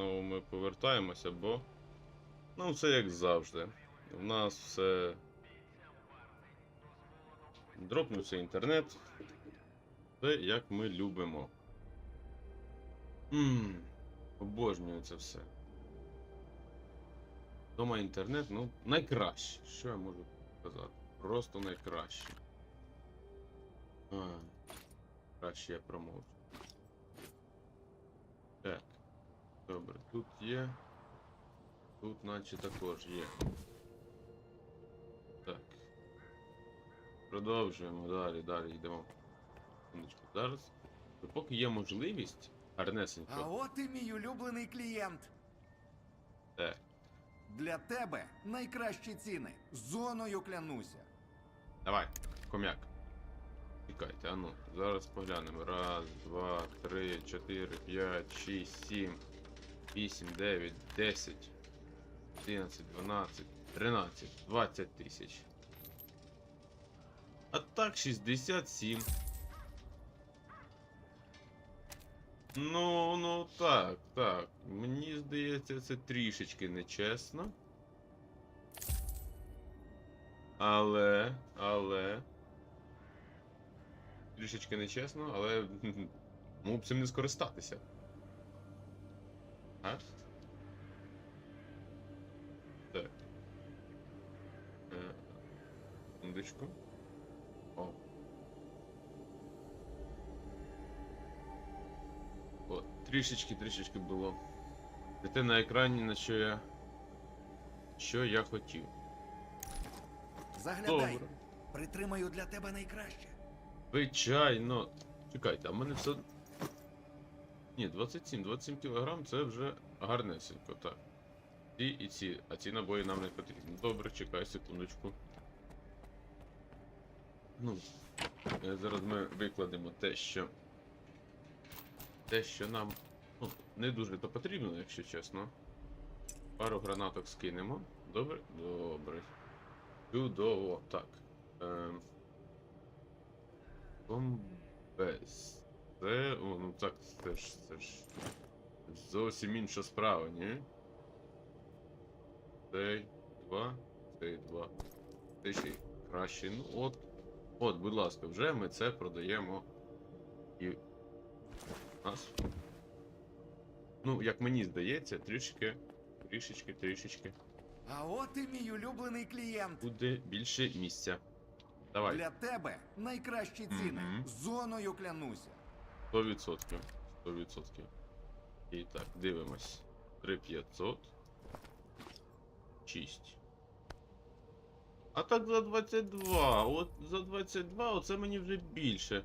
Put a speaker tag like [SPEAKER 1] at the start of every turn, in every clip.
[SPEAKER 1] Ну, ми повертаємося, бо. Ну, все як завжди. У нас все. Дропнувся інтернет. Все як ми любимо. Ммм. Обожнюю це все. Дома інтернет, ну, найкраще. Що я можу сказати? Просто найкраще. А, краще я промовчу. Так. Добре, тут є. Тут наче також є. Так. Продовжуємо далі, далі йдемо. Зараз. Поки є можливість, гарнесенько.
[SPEAKER 2] А от і мій улюблений клієнт.
[SPEAKER 1] Так.
[SPEAKER 2] Для тебе найкращі ціни. Зоною клянуся.
[SPEAKER 1] Давай, ком'як. Чекайте, а ну, зараз поглянемо. Раз, два, три, чотири, п'ять, шість, сім, вісім, дев'ять, десять, одинадцять, дванадцять, тринадцять, двадцять тисяч. А так 67. Ну, ну так, так. Мені здається, це трішечки нечесно. Але, але. Трішечки нечесно, але. Мог б цим не скористатися. А? Так. Е, Секундочку. О. О, трішечки, трішечки було. Те на екрані, на що я. Що я хотів.
[SPEAKER 2] Заглядай.
[SPEAKER 1] Добре.
[SPEAKER 2] Притримаю для тебе найкраще.
[SPEAKER 1] Звичайно. Чекайте, а в мене все. Ні, 27, 27 кілограм це вже гарнесенько, так. Ці і ці, а ці набої нам не потрібні. Добре, чекай секундочку. Ну, е, зараз ми викладемо те, що. Те, що нам. Ну, не дуже то потрібно, якщо чесно. Пару гранаток скинемо. Добре? Добре. Чудово. Так. Ем... Бомбез. Це. О, ну так, це ж. Це ж. Зовсім інша справа, ні? Цей два, цей два. Цей ще краще. Ну от. От, будь ласка, вже ми це продаємо. І. Нас. Ну, як мені здається, трішки. Трішечки, трішечки.
[SPEAKER 2] А от і мій улюблений клієнт.
[SPEAKER 1] Буде більше місця. Давай.
[SPEAKER 2] Для тебе найкращі ціни.
[SPEAKER 1] Мгм.
[SPEAKER 2] Зоною клянуся.
[SPEAKER 1] 100%. 100%. І так, дивимось. 3500. 6. А так за 22. От за 22 оце мені вже більше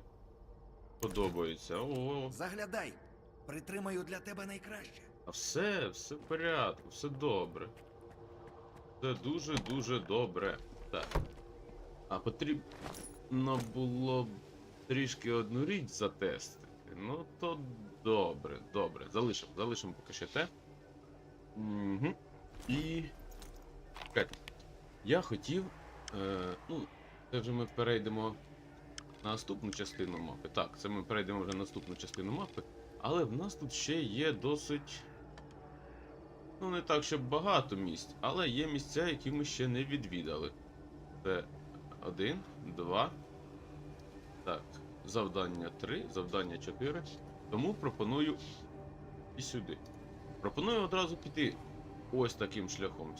[SPEAKER 1] подобається. О,
[SPEAKER 2] Заглядай. Притримаю для тебе найкраще.
[SPEAKER 1] а все, все в порядку, все добре. Все дуже-дуже добре. Так. А потрібно було б трішки одну річ затестити. Ну то добре, добре. Залишимо, залишимо поки що те. Угу. І. Чекайте. Я хотів. Е, ну, це вже ми перейдемо на наступну частину мапи. Так, це ми перейдемо вже на наступну частину мапи. Але в нас тут ще є досить. Ну, не так, щоб багато місць, але є місця, які ми ще не відвідали. Це один, два. Так, завдання 3, завдання 4. Тому пропоную і сюди. Пропоную одразу піти ось таким шляхом.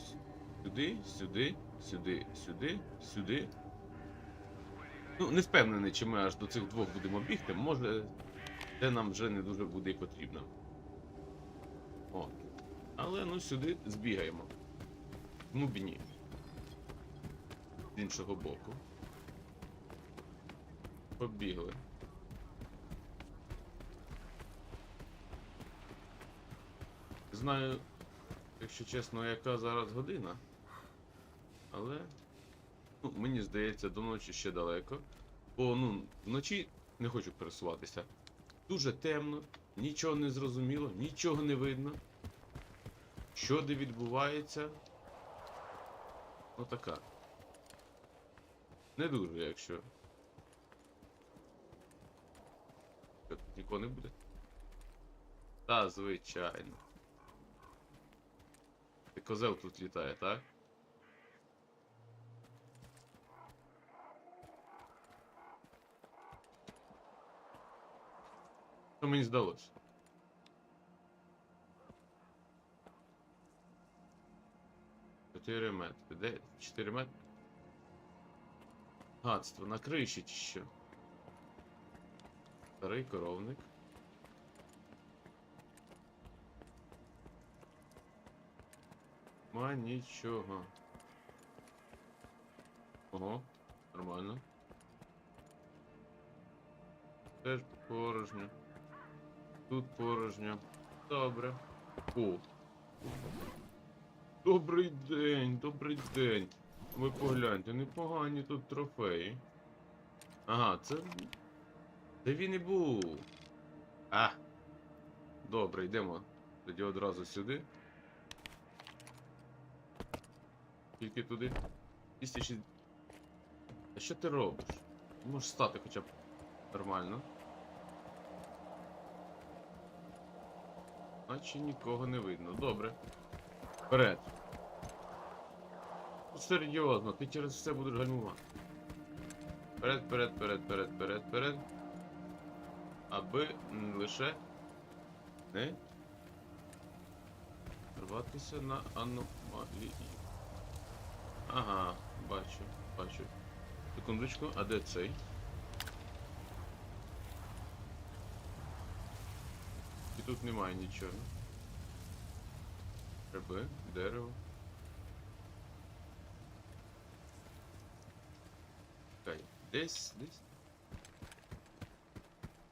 [SPEAKER 1] Сюди, сюди, сюди, сюди, сюди. Ну, не впевнений, чи ми аж до цих двох будемо бігти. Може, це нам вже не дуже буде і потрібно. О. Але ну сюди збігаємо. Ну б ні. З іншого боку. Побігли. Знаю, якщо чесно, яка зараз година. Але. Ну, мені здається, до ночі ще далеко. Бо ну, вночі не хочу пересуватися. Дуже темно, нічого не зрозуміло, нічого не видно. Що де відбувається? Ну така. Не дуже, якщо. Що, тут Нікого не буде. Та, звичайно. І козел тут літає, так? Що мені здалося? Чотири метри. Де? Чотири метри? Гадство, на криші чи що? Старий коровник. Ма нічого. Ого, нормально. Теж порожньо. Тут порожньо. Добре. О. Добрий день, добрий день. Ви погляньте, непогані тут трофеї. Ага, це. Де він і був. А. Добре, йдемо. Тоді одразу сюди. Тільки туди. 260. А що ти робиш? Можеш стати хоча б нормально. Наче нікого не видно. Добре. Вперед. Ну, Серйозно, ти через все будеш гальмувати. Вперед, вперед, вперед, вперед, вперед, вперед. Аби лише не рватися на аномалії. Ага, бачу, бачу. Секундочку, а де цей? І тут немає нічого. Гриби, дерево. Десь, десь.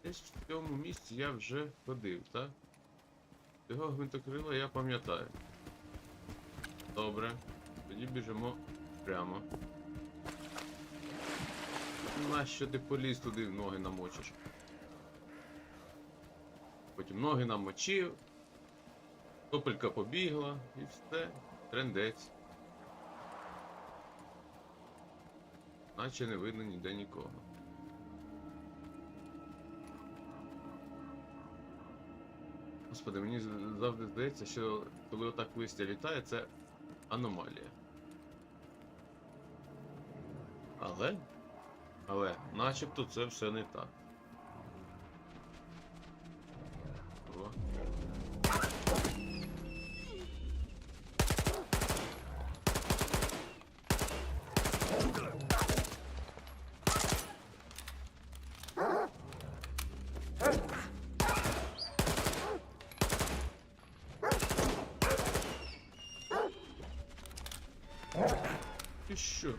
[SPEAKER 1] Десь в цьому місці я вже ходив, так? Цього гвинтокрила я пам'ятаю. Добре. Тоді біжимо прямо. Нащо ти поліз туди ноги намочиш? Потім ноги намочив. Топелька побігла і все. Трендець. Наче не видно ніде нікого. Господи, мені завжди здається, що коли отак листя літає, це аномалія. Але. Але, начебто це все не так. Що?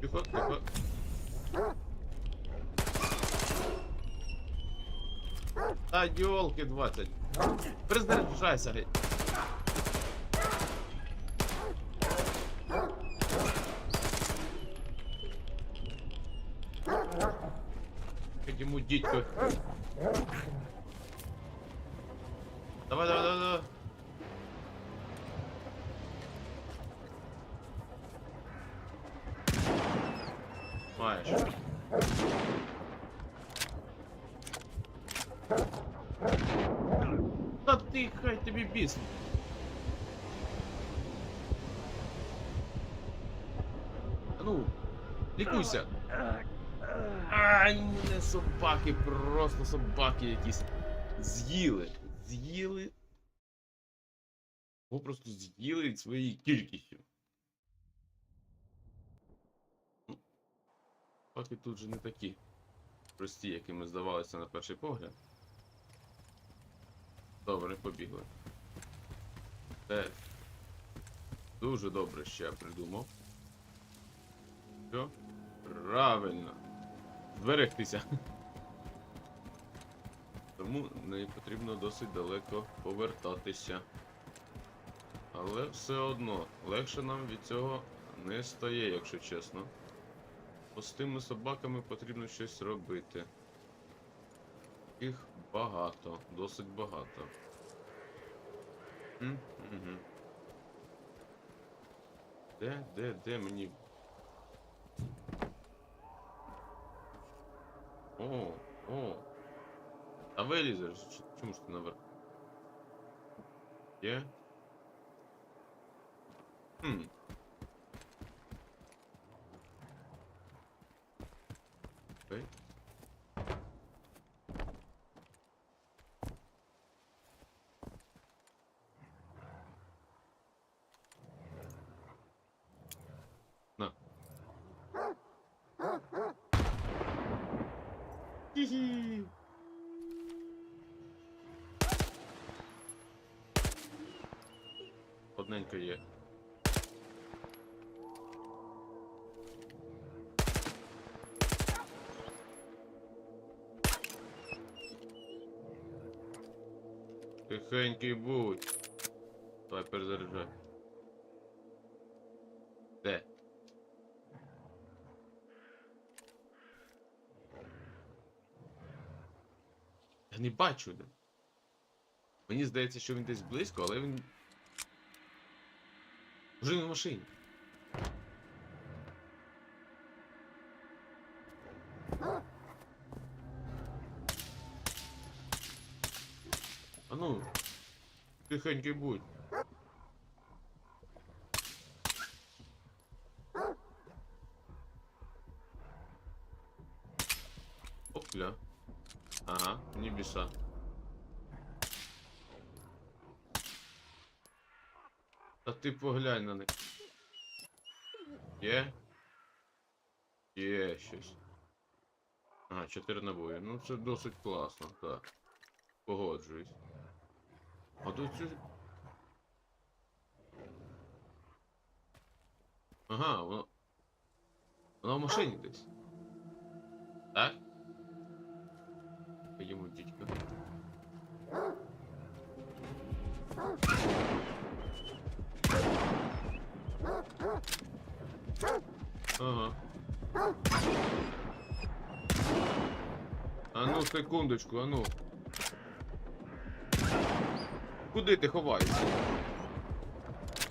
[SPEAKER 1] Тихо, тихо. Та йолки 20. Призаряджайся, геть. Як йому дідько. Давай, давай, давай, давай. Маєш. Та ти хай тобі біс. А Ну, лікуйся. Ай, собаки, просто собаки якісь. З'їли. З'їли. Попросту з'їли своєю кількістю. Ну, Собаки тут же не такі прості, якими здавалися на перший погляд. Добре, побігли. Це дуже добре ще придумав. Що? Правильно. Зберегтися. Тому не потрібно досить далеко повертатися. Але все одно, легше нам від цього не стає, якщо чесно. Бо з тими собаками потрібно щось робити. Їх багато, досить багато. Де, де, де мені. О, о. А вилізеш? Чому ти наверх? Є? Хм. Окей. На. Хі-хі. Одненько є. Тихенький будь. Давай перезаряджай. Не бачу де. Мені здається, що він десь близько, але він. Вже в машині. А ну, тихенький будь. Опля. Ага, не біса. Та ти поглянь на них. Є? Є щось. Ага, чотири набої. Ну це досить класно, так. Погоджуюсь. А тут цю... Ага, воно. Воно в машині десь. Так? Ходімо, дідько. Ага. А ну, секундочку, а ну. Куди ти ховаєшся?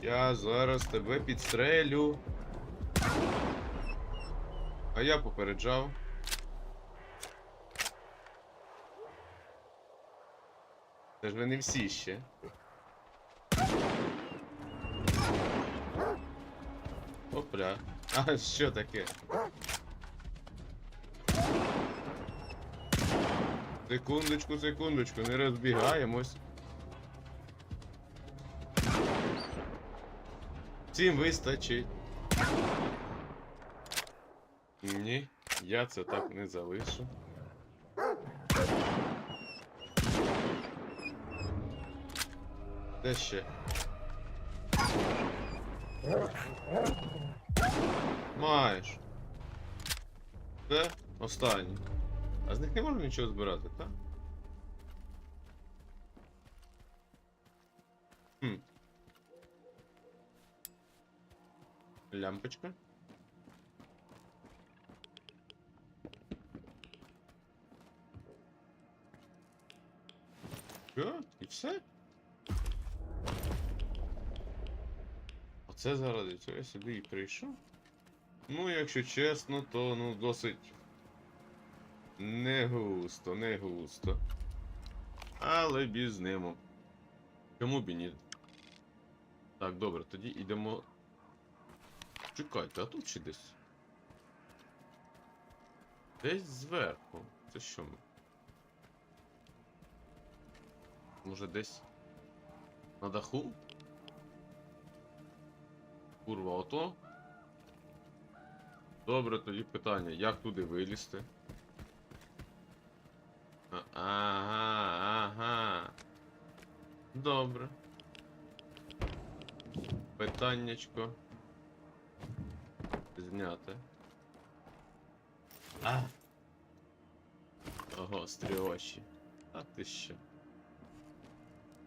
[SPEAKER 1] Я зараз тебе підстрелю. А я попереджав. Це ж ви не всі ще. Опля. А що таке? Секундочку, секундочку, не розбігаємось. Всім вистачить. Ні, я це так не залишу. Де ще? Маєш. Це останній. А з них не можна нічого збирати, так? Хм. Лямпочка. Що? І все? Оце заради цього я сюди і прийшов. Ну, якщо чесно, то ну досить не густо, не густо. Але без нему. Чому б ні? Так, добре, тоді йдемо. Чекайте, а тут чи десь? Десь зверху. Це що ми? Може десь на даху? Курва, ото? Добре, тоді питання, як туди вилізти? А- Ага, ага. Добре. Питаннячко. Зняти. А. Ого, стрілочі. А ти що?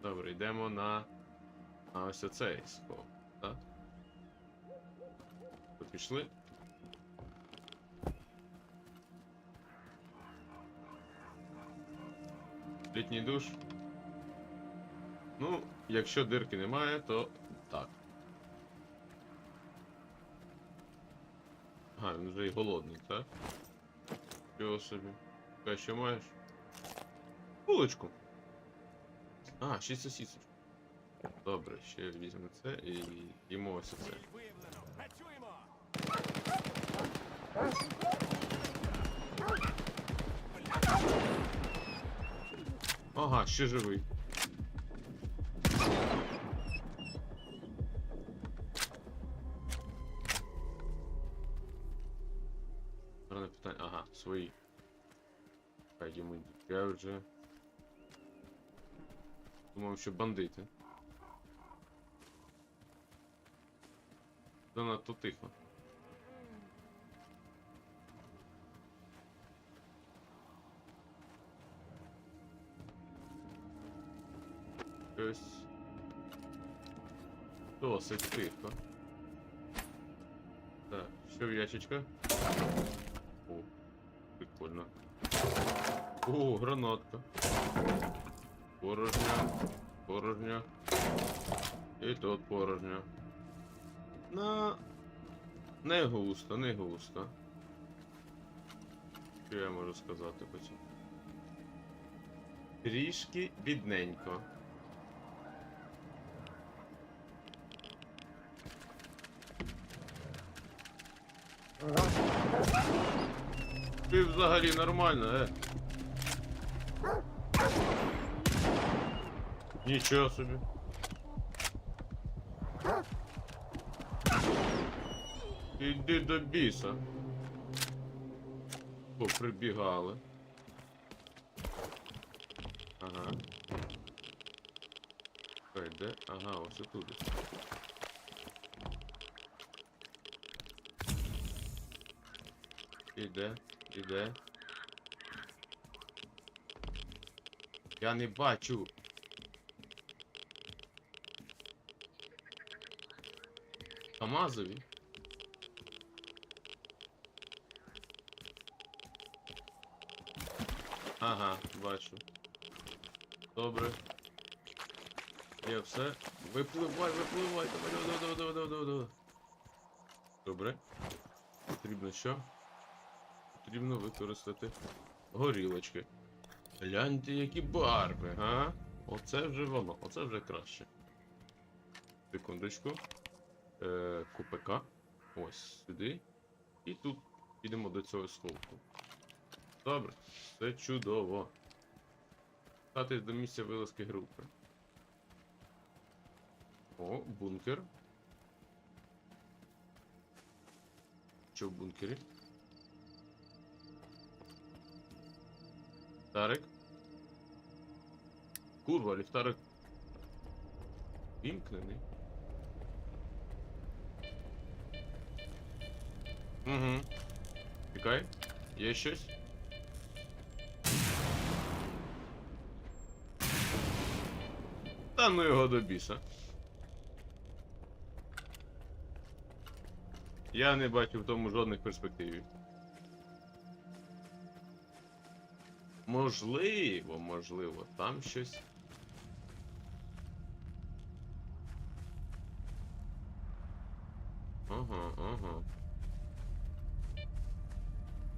[SPEAKER 1] Добре, йдемо на. На ось оцей? Ви пішли? Літній душ. Ну, якщо дирки немає, то так. Ага, він вже і голодний, так? Чого собі? Ти що маєш? Булочку. А, ще сосісочку. Добре, ще візьмемо це і їмо ось це. Ага, ще живий. Гарне питання. Ага, свої. Йому я вже. Думав, що бандити. Занадто тихо. Щось. Досить тихо. Так, що в ящичках? О, прикольно. О, гранатка. Порожня. Порожня. І тут порожня. На. Не густо, не густо. Що я можу сказати по цьому? Трішки бідненько. Ти взагалі нормально, е? Нічого собі. Іди до біса. Поприбігали. Ага. Чекай, де? Ага, ось тут. Іде, іде. Я не бачу. Камазові. Ага, бачу. Добре. Є все. Випливай, випливай, давай, давай, давай, давай, давай. Добре. Потрібно що? Потрібно використати горілочки. Гляньте, які барви, га? Оце вже воно, оце вже краще. Секундочку. Е, КПК. Ось сюди. І тут підемо до цього сховку. Добре, все чудово. Стати до місця вилазки групи. О, бункер. Що в бункері? Ліхтарик. Курва, ліхтарик. Вімкнений. Угу. Чекай. Є щось? Та ну його до біса. Я не бачу в тому жодних перспективів. Можливо, можливо, там щось. Ага, ага.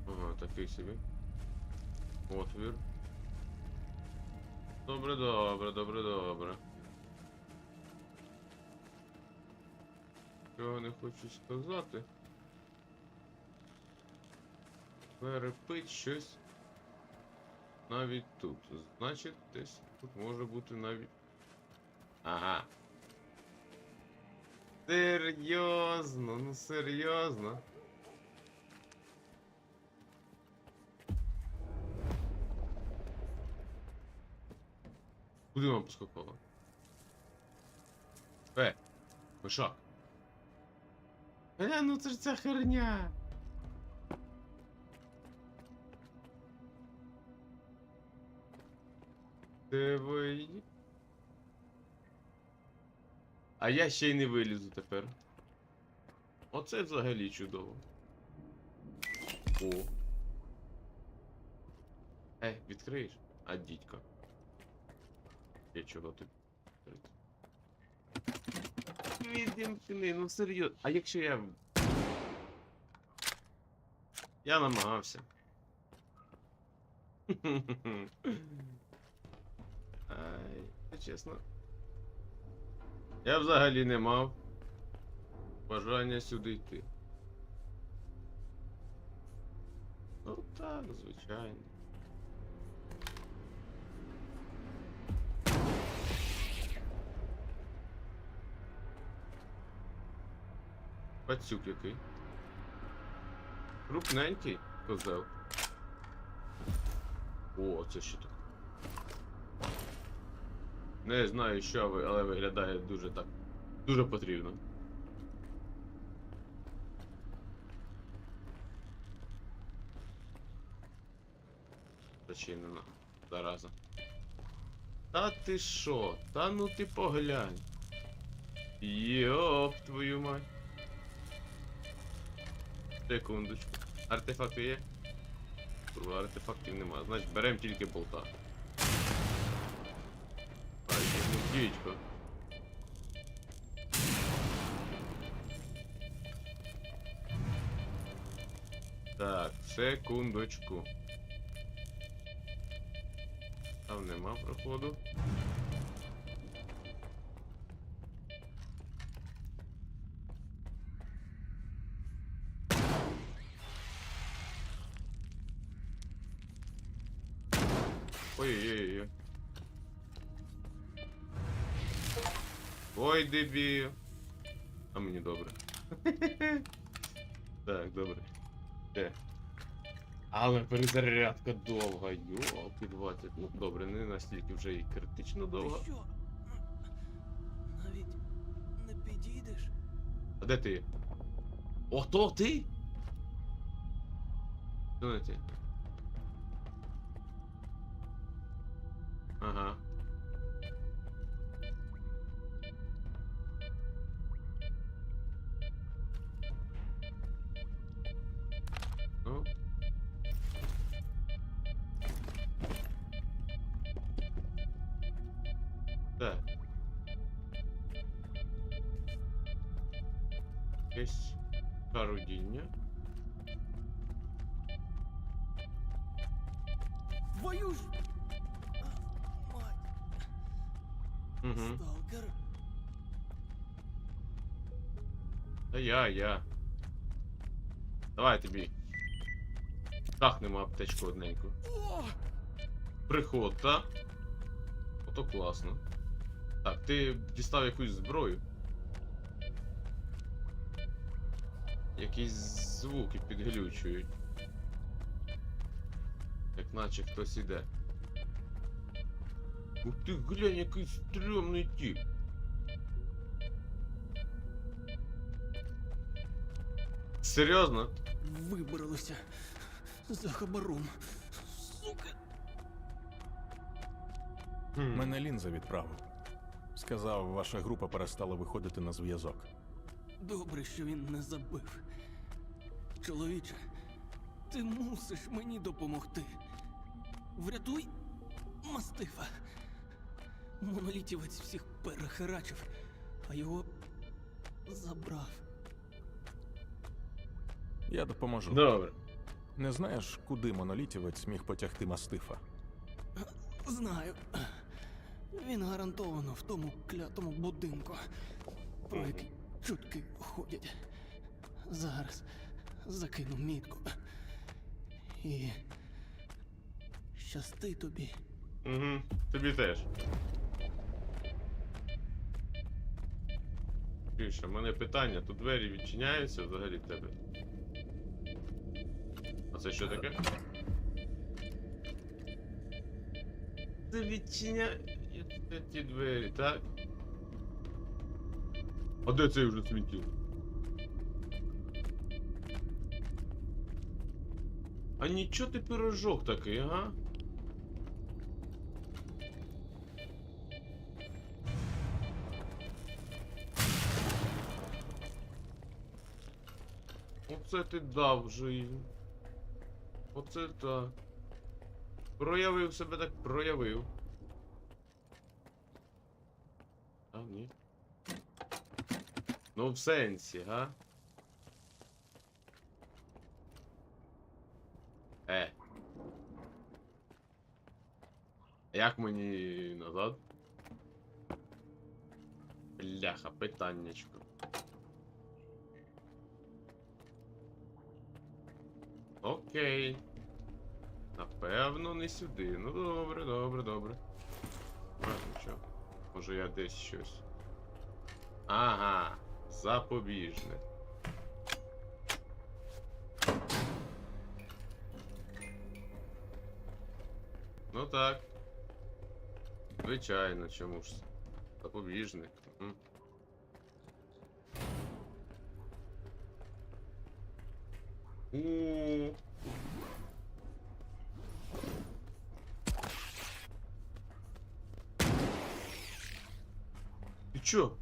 [SPEAKER 1] Ага, такий собі. Отвір. Добре, добре, добре, добре. Чого не хочу сказати. Перепить щось. Навіть тут. Значить, десь тут може бути навіть. Ага. Серйозно, ну серйозно. Куди вона поскакала? Е, мишак. Е, ну це ж ця херня. Диви. А я ще й не вилізу тепер. Оце взагалі чудово. О. Е, відкриєш? А дідька. Я чого ти? Відімкни, ну серйозно. А якщо я. Я намагався. Ай, чесно. Я взагалі не мав бажання сюди йти. Ну так, звичайно. Пацюк який. Крупненький козел. О, це що таке? Не знаю, що ви, але виглядає дуже так. Дуже потрібно. Зачинено. Зараза. Та ти що? Та ну ти поглянь. Йоп, твою мать. Секундочку. Артефакти є? Артефактів нема. Значить беремо тільки болта. Ну. Так, секундочку. Там нема проходу. Дебіл. А мені добре. так, добре. Де? Але перезарядка довга, йопі 20. Ну добре, не настільки вже і критично довга.
[SPEAKER 3] Ти що? Навіть не підійдеш?
[SPEAKER 1] А де ти? Ото ти? Що не ти? Ага. Та я, я. Давай тобі. Тахнемо аптечку одненьку. Приход, та? Ото класно. Так, ти дістав якусь зброю. Якісь звуки підглючують. Як наче хтось іде. Ух ти глянь, який стрьомний тіп. Серйозно?
[SPEAKER 3] Вибралися за хабаром. Сука!
[SPEAKER 1] Хм.
[SPEAKER 4] Мене лінза відправив. Сказав, ваша група перестала виходити на зв'язок.
[SPEAKER 3] Добре, що він не забив. Чоловіче, ти мусиш мені допомогти. Врятуй мастифа. Монолітівець всіх перехерачив, а його забрав.
[SPEAKER 4] Я допоможу.
[SPEAKER 1] Добре.
[SPEAKER 4] Не знаєш, куди монолітівець міг потягти мастифа?
[SPEAKER 3] Знаю. Він гарантовано в тому клятому будинку, про який чутки ходять. Зараз закину мітку. І щасти тобі.
[SPEAKER 1] Угу. Тобі теж. Чуєш, в мене питання, тут двері відчиняються взагалі в тебе. А це що таке? Це відчиняє ті двері, так? А де цей вже світів? А нічого ти пирожок такий, ага? Оце ти дав жизнь. Оце так. Проявив себе так проявив. А, ні. Ну в сенсі, га? Е. Як мені назад? Бляха, питаннячко. Окей. Напевно, не сюди. Ну добре, добре, добре. Нічого. Може я десь щось. Ага, запобіжне. Ну так. Звичайно, чому ж. Запобіжник. Мгм. У. Ти şu.